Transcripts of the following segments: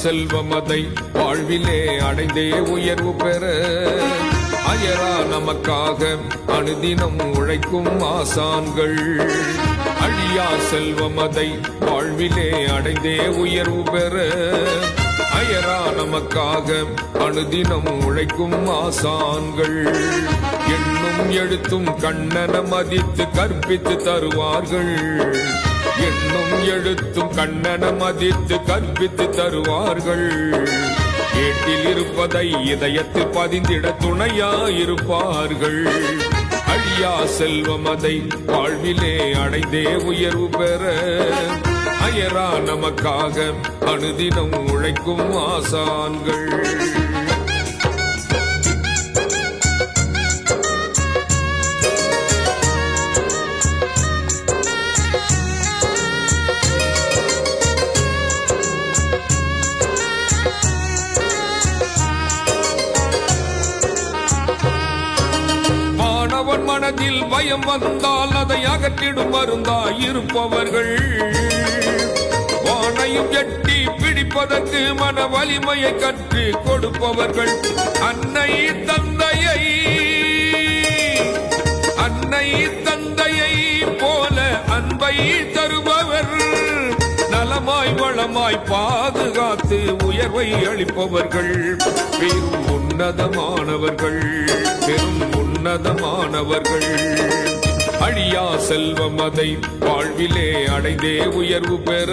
செல்வம் செல்வமதை வாழ்விலே அடைந்தே உயர்வு பெற. அயரா நமக்காக அனுதினம் உழைக்கும் ஆசான்கள். அழியா செல்வமதை வாழ்விலே அடைந்தே உயர்வு பெற. அயரா நமக்காக அனுதினம் உழைக்கும் ஆசான்கள். எண்ணும் எழுத்தும் கண்ணன மதித்து கற்பித்து தருவார்கள். எண்ணும் எழுத்தும் கண்ணன மதித்து கற்பித்து தருவார்கள். கேட்டில் இருப்பதை இதயத்தில் பதிந்திட துணையாயிருப்பார்கள். அழியா செல்வம் அதை வாழ்விலே அடைந்தே உயர்வு பெற. அயரா நமக்காக அனுதினம் உழைக்கும் ஆசான்கள். மனதில் பயம் வந்தால் அதை அகற்றிடும் மருந்தா இருப்பவர்கள். வானையும் எட்டி பிடிப்பதற்கு மன வலிமையை கற்று கொடுப்பவர்கள். அன்னை தந்தையை அன்னை தந்தையை போல அன்பை தருவார் நலமாய் வளமாய் பாதுகாத்து உயர்வை அளிப்பவர்கள். பெரும் உன்னதமானவர்கள் பெரும் உன்னதமானவர்கள். அழியா செல்வம் அதை வாழ்விலே அடைந்தே உயர்வு பெற.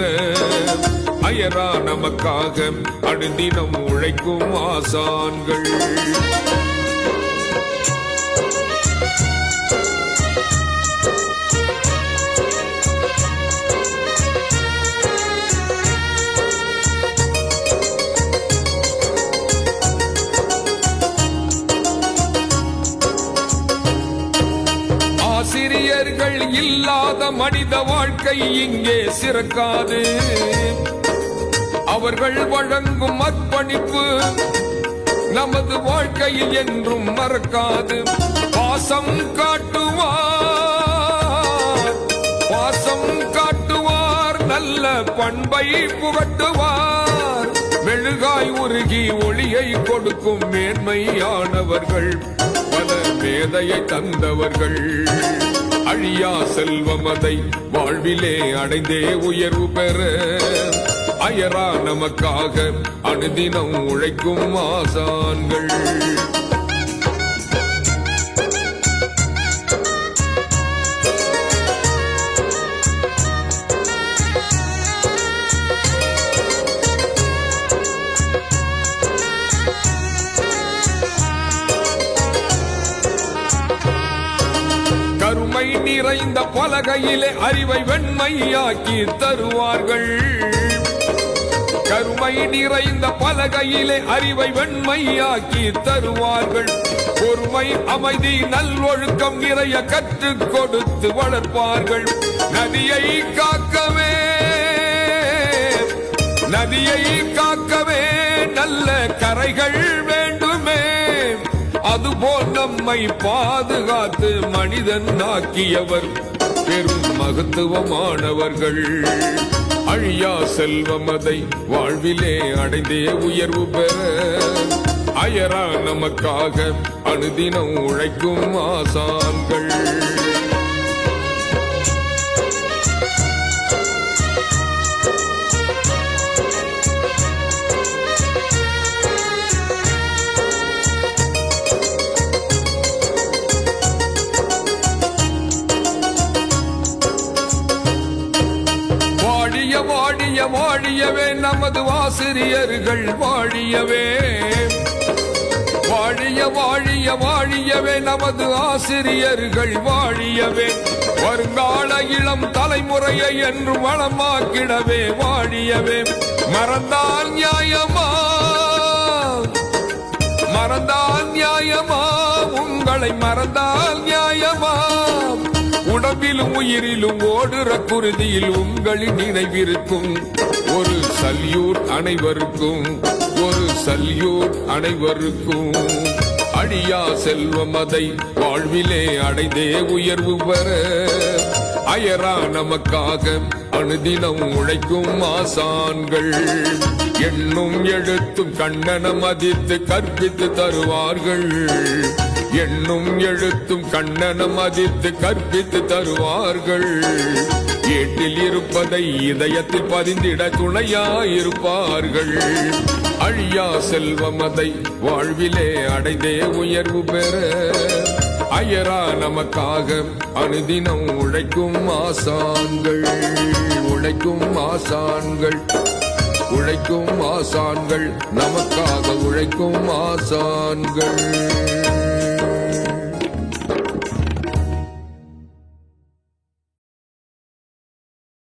அயரா நமக்காக அனுதினம் உழைக்கும் ஆசான்கள். ஆசிரியர்கள் இல்லாத மனித வாழ்க்கை இங்கே சிறக்காது. அவர்கள் வழங்கும் அர்ப்பணிப்பு நமது வாழ்க்கையில் என்றும் மறக்காது. பாசம் காட்டுவார் பாசம் காட்டுவார் நல்ல பண்பை புகட்டுவார். மெழுகாய் உருகி ஒளியை கொடுக்கும் மேன்மையானவர்கள் பல மேதையை தந்தவர்கள். அழியா செல்வமதை வாழ்விலே அடைந்தே உயர்வு பெற. அயரா நமக்காக அனுதினம் உழைக்கும் ஆசான்கள். நிறைந்த பலகையிலே அறிவை வெண்மையாக்கி தருவார்கள். கருமை நிறைந்த பலகையிலே அறிவை வெண்மையாக்கி தருவார்கள். பொறுமை அமைதி நல்லொழுக்கம் நிறைய கற்றுக் கொடுத்து வளர்ப்பார்கள். நதியை காக்கவே நதியை காக்கவே நல்ல கரைகள். அதுபோல் நம்மை பாதுகாத்து மனிதன் ஆக்கியவர் பெரும் மகத்துவமானவர்கள். அழியா செல்வமதை வாழ்விலே அடைந்தே உயர்வு பெற. அயரா நமக்காக அனுதினம் உழைக்கும் ஆசான்கள். வாழிய வாழியவே நமது ஆசிரியர்கள் வாழியவே. வாழிய வாழிய வாழியவே நமது ஆசிரியர்கள் வாழியவே. வருங்கால இளம் தலைமுறையை என்று வளமாக்கிடவே வாழியவே. மறந்தால் நியாயமா? மறந்தால் நியாயமா? உங்களை மறந்தால் நியாயமா? உடம்பிலும் உயிரிலும் ஓடுற குருதியில் உங்களின் நினைவிருக்கும். ஒரு சல்யூட் அனைவருக்கும் ஒரு சல்யூட் அனைவருக்கும். அழியா செல்வம் அதை வாழ்விலே அடைந்தே உயர்வு பெற. அயரா நமக்காக அனுதினம் உழைக்கும் ஆசான்கள். எண்ணும் எழுத்தும் கண்ணன மதித்து கற்பித்து தருவார்கள். எண்ணும் எழுத்தும் கண்ணனம் அதித்து கற்பித்து தருவார்கள். ஏட்டில் இருப்பதை இதயத்தில் பதிந்திட துணையாயிருப்பார்கள். அழியா செல்வமதை வாழ்விலே அடைந்தே உயர்வு பெற. அயரா நமக்காக அனுதினம் உழைக்கும் ஆசான்கள் உழைக்கும் ஆசான்கள். உழைக்கும் ஆசான்கள் நமக்காக உழைக்கும் ஆசான்கள்.